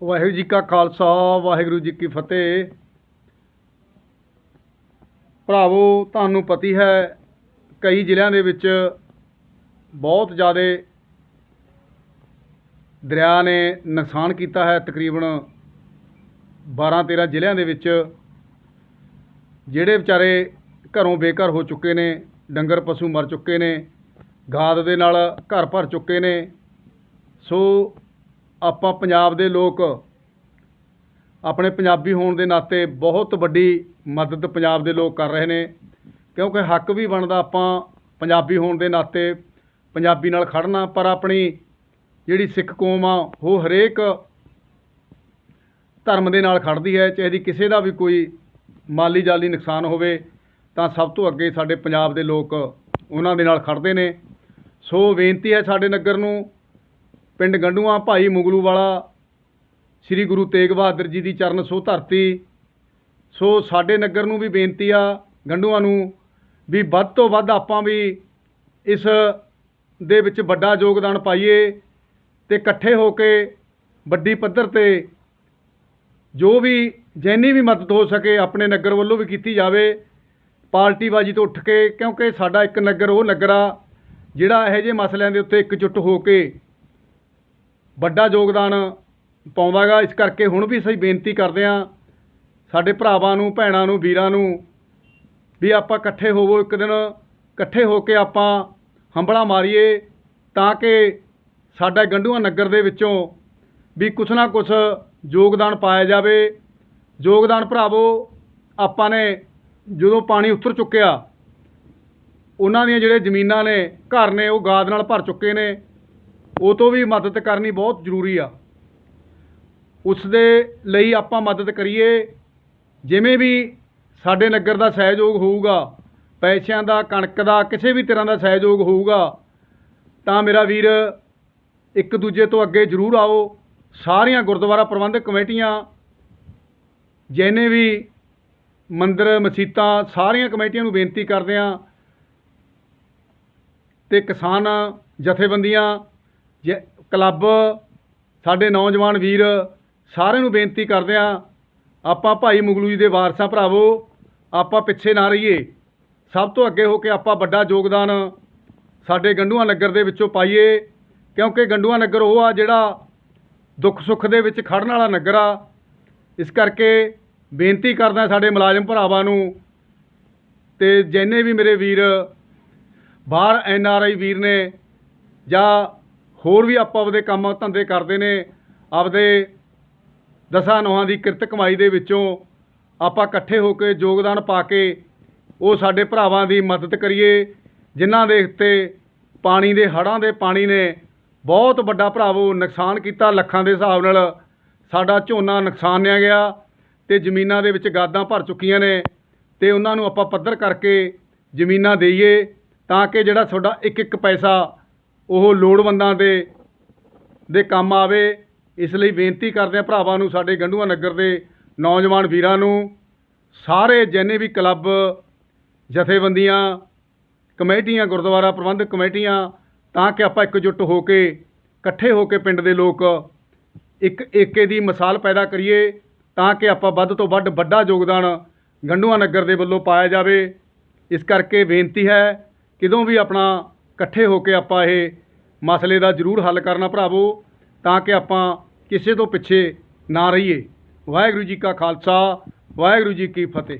ਵਾਹਿਗੁਰੂ ਜੀ ਕਾ ਖਾਲਸਾ, ਵਾਹਿਗੁਰੂ ਜੀ ਕੀ ਫਤਿਹ। ਭਰਾਵੋ, ਤੁਹਾਨੂੰ ਪਤੀ ਹੈ, ਕਈ ਜ਼ਿਲ੍ਹਿਆਂ ਦੇ ਵਿੱਚ ਬਹੁਤ ਜ਼ਿਆਦਾ ਦਰਿਆ ਨੇ ਨੁਕਸਾਨ ਕੀਤਾ ਹੈ, ਤਕਰੀਬਨ 12-13 ਜ਼ਿਲ੍ਹਿਆਂ ਦੇ ਵਿੱਚ, ਜਿਹੜੇ ਵਿਚਾਰੇ ਘਰੋਂ ਬੇਘਰ ਹੋ ਚੁੱਕੇ ਨੇ, ਡੰਗਰ ਪਸ਼ੂ ਮਰ ਚੁੱਕੇ ਨੇ, ਗਾਦ ਦੇ ਨਾਲ ਘਰ ਭਰ ਚੁੱਕੇ ਨੇ। ਸੋ ਆਪਾਂ ਪੰਜਾਬ ਦੇ ਲੋਕ ਆਪਣੇ ਪੰਜਾਬੀ ਹੋਣ ਦੇ ਨਾਤੇ ਬਹੁਤ ਵੱਡੀ ਮਦਦ ਪੰਜਾਬ ਦੇ ਲੋਕ ਕਰ ਰਹੇ ਨੇ, ਕਿਉਂਕਿ ਹੱਕ ਵੀ ਬਣਦਾ ਆਪਾਂ ਪੰਜਾਬੀ ਹੋਣ ਦੇ ਨਾਤੇ ਪੰਜਾਬੀ ਨਾਲ ਖੜਨਾ ਪਰ ਆਪਣੀ ਜਿਹੜੀ ਸਿੱਖ ਕੌਮ ਆ, ਉਹ ਹਰੇਕ ਧਰਮ ਦੇ ਨਾਲ ਖੜਦੀ ਹੈ, ਚਾਹੇ ਦੀ ਕਿਸੇ ਦਾ ਵੀ ਕੋਈ ਮਾਲੀ ਜਾਲੀ ਨੁਕਸਾਨ ਹੋਵੇ, ਤਾਂ ਸਭ ਤੋਂ ਅੱਗੇ ਸਾਡੇ ਪੰਜਾਬ ਦੇ ਲੋਕ ਉਹਨਾਂ ਦੇ ਨਾਲ ਖੜਦੇ ਨੇ। ਸੋ ਬੇਨਤੀ ਹੈ ਸਾਡੇ ਨਗਰ ਨੂੰ ਪਿੰਡ ਗੰਡੂਆਂ ਭਾਈ ਮੁਗਲੂ ਵਾਲਾ, ਸ੍ਰੀ ਗੁਰੂ ਤੇਗ ਬਹਾਦਰ ਜੀ ਦੀ ਚਰਨ ਸੋ ਧਰਤੀ। ਸੋ ਸਾਡੇ ਨਗਰ ਨੂੰ ਵੀ ਬੇਨਤੀ ਆ, ਗੰਡੂਆਂ ਨੂੰ, ਵੀ ਵੱਧ ਤੋਂ ਵੱਧ ਆਪਾਂ ਵੀ ਇਸ ਦੇ ਵਿੱਚ ਵੱਡਾ ਯੋਗਦਾਨ ਪਾਈਏ ਤੇ ਇਕੱਠੇ ਹੋ ਕੇ ਵੱਡੀ ਪੱਧਰ ਤੇ ਜੋ ਵੀ, ਜਿੰਨੀ ਵੀ ਮਦਦ ਹੋ ਸਕੇ ਆਪਣੇ ਨਗਰ ਵੱਲੋਂ ਵੀ ਕੀਤੀ ਜਾਵੇ ਪਾਰਟੀਬਾਜ਼ੀ ਤੋਂ ਉੱਠ ਕੇ, ਕਿਉਂਕਿ ਸਾਡਾ ਇੱਕ ਨਗਰ ਉਹ ਨਗਰ ਆ, ਜਿਹੜਾ ਇਹੋ ਜਿਹੇ ਮਸਲਿਆਂ ਦੇ ਉੱਤੇ ਇਕਜੁੱਟ ਹੋ ਕੇ ਵੱਡਾ ਯੋਗਦਾਨ ਪਾਉਂਦਾ ਗਾ ਇਸ ਕਰਕੇ ਹੁਣ ਵੀ ਅਸੀਂ ਬੇਨਤੀ ਕਰਦੇ ਹਾਂ ਸਾਡੇ ਭਰਾਵਾਂ ਨੂੰ, ਭੈਣਾਂ ਨੂੰ, ਵੀਰਾਂ ਨੂੰ ਵੀ ਆਪਾਂ ਇਕੱਠੇ ਹੋਵੋ, ਇੱਕ ਦਿਨ ਇਕੱਠੇ ਹੋ ਕੇ ਆਪਾਂ ਹੰਬਲਾ ਮਾਰੀਏ ਤਾਂ ਕਿ ਸਾਡਾ ਗੰਡੂਆ ਨਗਰ ਦੇ ਵਿੱਚੋਂ ਵੀ ਕੁਛ ਨਾ ਕੁਛ ਯੋਗਦਾਨ ਪਾਇਆ ਜਾਵੇ। ਯੋਗਦਾਨ ਭਰਾਵੋ, ਆਪਾਂ ਨੇ ਜਦੋਂ ਪਾਣੀ ਉਤਰ ਚੁੱਕਿਆ, ਉਹਨਾਂ ਦੀਆਂ ਜਿਹੜੇ ਜ਼ਮੀਨਾਂ ਨੇ, ਘਰ ਨੇ, ਉਹ ਗਾਦ ਨਾਲ ਭਰ ਚੁੱਕੇ ਨੇ। ਉਹ ਤੋਂ ਵੀ ਮਦਦ ਕਰਨੀ ਬਹੁਤ ਜ਼ਰੂਰੀ ਆ। ਉਸ ਦੇ ਲਈ ਆਪਾਂ ਮਦਦ ਕਰੀਏ। ਜਿਵੇਂ ਵੀ ਸਾਡੇ ਨਗਰ ਦਾ ਸਹਿਯੋਗ ਹੋਊਗਾ, ਪੈਸਿਆਂ ਦਾ, ਕਣਕ ਦਾ, ਕਿਸੇ ਵੀ ਤਰ੍ਹਾਂ ਦਾ ਸਹਿਯੋਗ ਹੋਊਗਾ, ਤਾਂ ਮੇਰਾ ਵੀਰ ਇੱਕ ਦੂਜੇ ਤੋਂ ਅੱਗੇ ਜ਼ਰੂਰ ਆਓ। ਸਾਰੀਆਂ ਗੁਰਦੁਆਰਾ ਪ੍ਰਬੰਧਕ ਕਮੇਟੀਆਂ, ਜਿਹਨੇ ਵੀ ਮੰਦਰ, ਮਸੀਤਾਂ, ਸਾਰੀਆਂ ਕਮੇਟੀਆਂ ਨੂੰ ਬੇਨਤੀ ਕਰਦੇ ਹਾਂ ਤੇ ਕਿਸਾਨ ਜਥੇਬੰਦੀਆਂ ਜ- ਕਲੱਬ, ਸਾਡੇ ਨੌਜਵਾਨ ਵੀਰ ਸਾਰਿਆਂ ਨੂੰ ਬੇਨਤੀ ਕਰਦੇ ਹਾਂ, ਆਪਾਂ ਭਾਈ ਮੁਗਲੂ ਜੀ ਦੇ ਵਾਰਸਾਂ ਭਰਾਵੋ, ਆਪਾਂ ਪਿੱਛੇ ਨਾ ਰਹੀਏ। ਸਭ ਤੋਂ ਅੱਗੇ ਹੋ ਕੇ ਆਪਾਂ ਵੱਡਾ ਯੋਗਦਾਨ ਸਾਡੇ ਗੰਡੂਆ ਨਗਰ ਦੇ ਵਿੱਚੋਂ ਪਾਈਏ, ਕਿਉਂਕਿ ਗੰਡੂਆ ਨਗਰ ਉਹ ਆ ਜਿਹੜਾ ਦੁੱਖ ਸੁੱਖ ਦੇ ਵਿੱਚ ਖੜਨ ਵਾਲਾ ਨਗਰ ਆ। ਇਸ ਕਰਕੇ ਬੇਨਤੀ ਕਰਦਾ ਸਾਡੇ ਮੁਲਾਜ਼ਮ ਭਰਾਵਾਂ ਨੂੰ ਤੇ ਜਿੰਨੇ ਵੀ ਮੇਰੇ ਵੀਰ, ਬਾਹਰ ਐਨ ਆਰ ਆਈ ਵੀਰ ਨੇ ਜਾਂ ਹੋਰ ਵੀ ਆਪਾਂ ਆਪਦੇ ਕੰਮ ਧੰਦੇ ਕਰਦੇ ਨੇ, ਆਪਦੇ ਦਸਾਂ ਨੋਹਾਂ ਦੀ ਕਿਰਤ ਕਮਾਈ ਦੇ ਵਿੱਚੋਂ ਆਪਾਂ ਇਕੱਠੇ ਹੋ ਕੇ ਯੋਗਦਾਨ ਪਾ ਕੇ ਉਹ ਸਾਡੇ ਭਰਾਵਾਂ ਦੀ ਮਦਦ ਕਰੀਏ, ਜਿਨ੍ਹਾਂ ਦੇ ਉੱਤੇ ਪਾਣੀ ਦੇ ਹੜ੍ਹਾਂ ਦੇ ਪਾਣੀ ਨੇ ਬਹੁਤ ਵੱਡਾ ਭਰਾਵੋ ਨੁਕਸਾਨ ਕੀਤਾ, ਲੱਖਾਂ ਦੇ ਹਿਸਾਬ ਨਾਲ ਸਾਡਾ ਝੋਨਾ ਨੁਕਸਾਨਿਆ ਗਿਆ ਤੇ ਜ਼ਮੀਨਾਂ ਦੇ ਵਿੱਚ ਗਾਦਾਂ ਭਰ ਚੁੱਕੀਆਂ ਨੇ ਤੇ ਉਹਨਾਂ ਨੂੰ ਆਪਾਂ ਪੱਧਰ ਕਰਕੇ ਜ਼ਮੀਨਾਂ ਦੇਈਏ ਤਾਂ ਕਿ ਜਿਹੜਾ ਤੁਹਾਡਾ ਇੱਕ ਇੱਕ ਪੈਸਾ ਉਹ ਲੋੜਵੰਦਾਂ ਦੇ ਦੇ ਕੰਮ ਆਵੇ, ਇਸ ਲਈ ਬੇਨਤੀ ਕਰਦੇ ਆ ਭਰਾਵਾਂ ਨੂੰ, ਸਾਡੇ ਗੰਡੂਆ ਨਗਰ ਦੇ ਨੌਜਵਾਨ ਵੀਰਾਂ ਨੂੰ, ਸਾਰੇ ਜਿੰਨੇ ਵੀ ਕਲੱਬ ਜਥੇਬੰਦੀਆਂ, ਕਮੇਟੀਆਂ, ਗੁਰਦੁਆਰਾ ਪ੍ਰਬੰਧਕ ਕਮੇਟੀਆਂ, ਤਾਂ ਕਿ ਆਪਾਂ ਇਕਜੁੱਟ ਹੋ ਕੇ, ਇਕੱਠੇ ਹੋ ਕੇ ਪਿੰਡ ਦੇ ਲੋਕ ਇੱਕ ਏਕੇ ਦੀ ਮਿਸਾਲ ਪੈਦਾ ਕਰੀਏ, ਤਾਂ ਕਿ ਆਪਾਂ ਵੱਧ ਤੋਂ ਵੱਧ ਵੱਡਾ ਯੋਗਦਾਨ ਗੰਡੂਆ ਨਗਰ ਦੇ ਵੱਲੋਂ ਪਾਇਆ ਜਾਵੇ। ਇਸ ਕਰਕੇ ਬੇਨਤੀ ਹੈ, ਕਿਦੋਂ ਵੀ ਆਪਣਾ ਇਕੱਠੇ ਹੋ ਕੇ ਆਪਾਂ ਇਹ ਮਸਲੇ ਦਾ ਜ਼ਰੂਰ ਹੱਲ ਕਰਨਾ ਭਰਾਵੋ, ਤਾਂ ਕਿ ਆਪਾਂ ਕਿਸੇ ਤੋਂ ਪਿੱਛੇ ਨਾ ਰਹੀਏ। ਵਾਹਿਗੁਰੂ ਜੀ ਕਾ ਖਾਲਸਾ, ਵਾਹਿਗੁਰੂ ਜੀ ਕੀ ਫਤਿਹ।